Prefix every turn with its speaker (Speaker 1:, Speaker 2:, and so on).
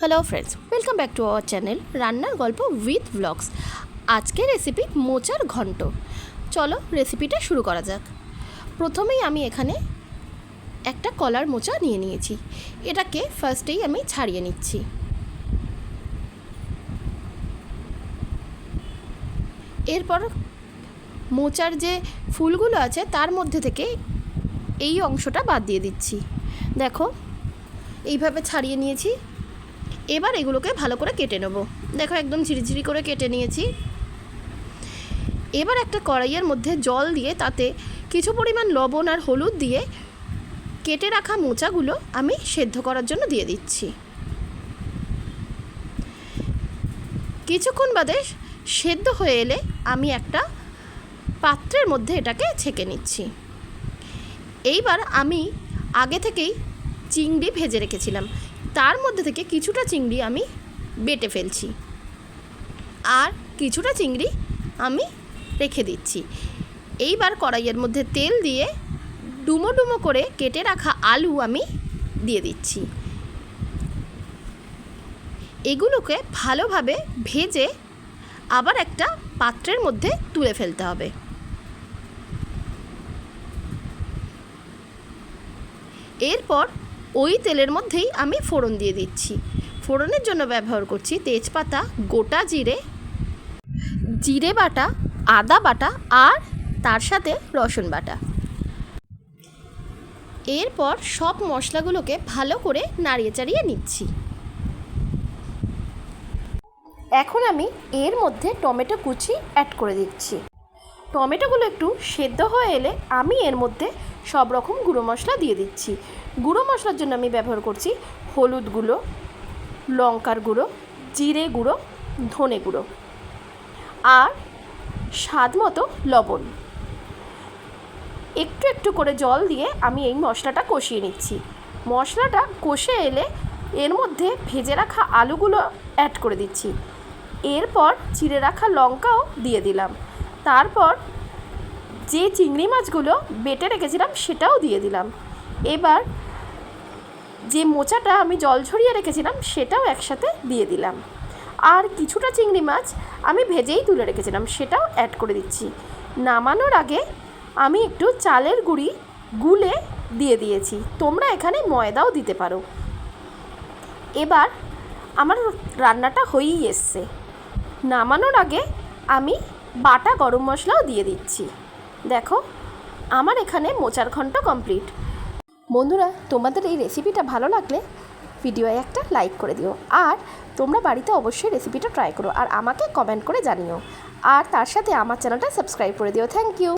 Speaker 1: Hello friends welcome back to our channel রান্নার গল্প with blogs আজকের রেসিপি মোচার ঘন্ট। চলো রেসিপিটা শুরু করা যাক। প্রথমেই আমি এখানে একটা কলার মোচা নিয়ে নিয়েছি। এটাকে ফার্স্টেই আমি ছাড়িয়ে নিচ্ছি। এরপর মোচার যে ফুলগুলো আছে, তার মধ্যে থেকে এই অংশটা বাদ দিয়ে দিচ্ছি। দেখো, এইভাবে ছাড়িয়ে নিয়েছি। এবার এগুলোকে ভালো করে কেটে নেব। দেখো একদম ঝিরিঝিরি করে কেটে নিয়েছি। এবার একটা কড়াইয়ের মধ্যে জল দিয়ে তাতে কিছু পরিমাণ লবণ আর হলুদ দিয়ে কেটে রাখা মোচাগুলো আমি সেদ্ধ করার জন্য দিয়ে দিচ্ছি। কিছুক্ষণ বাদে সেদ্ধ হয়ে এলে আমি একটা পাত্রের মধ্যে এটাকে ছেঁকে নিচ্ছি। এইবার আমি আগে থেকেই চিংড়ি ভেজে রেখেছিলাম। তার মধ্যে থেকে কিছুটা চিংড়ি আমি বেটে ফেলছি। আর কিছুটা চিংড়ি আমি রেখে দিচ্ছি। এইবার কড়াইয়ের মধ্যে তেল দিয়ে ডুমো ডুমো করে কেটে রাখা আলু আমি দিয়ে দিচ্ছি। এগুলোকে ভালোভাবে ভেজে আবার একটা পাত্রের মধ্যে তুলে ফেলতে হবে। এরপর ওই তেলের মধ্যেই আমি ফোড়ন দিয়ে দিচ্ছি। ফোড়নের জন্য ব্যবহার করছি তেজপাতা, গোটা জিরে জিরে বাটা, আদা বাটা আর তার সাথে রসুন বাটা। এরপর সব মশলাগুলোকে ভালো করে নাড়িয়ে চাড়িয়ে নিচ্ছি। এখন আমি এর মধ্যে টমেটো কুচি অ্যাড করে দিচ্ছি। টমেটোগুলো একটু সেদ্ধ হয়ে এলে আমি এর মধ্যে সব রকম গুঁড়ো মশলা দিয়ে দিচ্ছি। গুঁড়ো মশলার জন্য আমি ব্যবহার করছি হলুদ গুঁড়ো, লঙ্কার গুঁড়ো, জিরে গুঁড়ো, ধনে গুঁড়ো আর স্বাদ মতো লবণ। একটু একটু করে জল দিয়ে আমি এই মশলাটা কষিয়ে নিচ্ছি। মশলাটা কষে এলে এর মধ্যে ভেজে রাখা আলুগুলো অ্যাড করে দিচ্ছি। এরপর চিড়ে রাখা লঙ্কাও দিয়ে দিলাম। তারপর যে চিংড়ি মাছগুলো বেটে রেখেছিলাম সেটাও দিয়ে দিলাম। এবার যে মোচাটা আমি জল ঝরিয়ে রেখেছিলাম সেটাও একসাথে দিয়ে দিলাম। আর কিছুটা চিংড়ি মাছ আমি ভেজেই তুলে রেখেছিলাম, সেটাও অ্যাড করে দিচ্ছি। নামানোর আগে আমি একটু চালের গুঁড়ি গুলে দিয়ে দিয়েছি। তোমরা এখানে ময়দাও দিতে পারো। এবার আমার রান্নাটা হয়েই এসছে। নামানোর আগে আমি বাটা গরম মশলাও দিয়ে দিচ্ছি। দেখো, আমার এখানে মোচার ঘন্ট কমপ্লিট। বন্ধুরা, তোমাদের এই রেসিপিটা ভালো লাগলে ভিডিওয়ে একটা লাইক করে দিও। আর তোমরা বাড়িতে অবশ্যই রেসিপিটা ট্রাই করো আর আমাকে কমেন্ট করে জানিও। আর তার সাথে আমার চ্যানেলটা সাবস্ক্রাইব করে দিও। Thank you.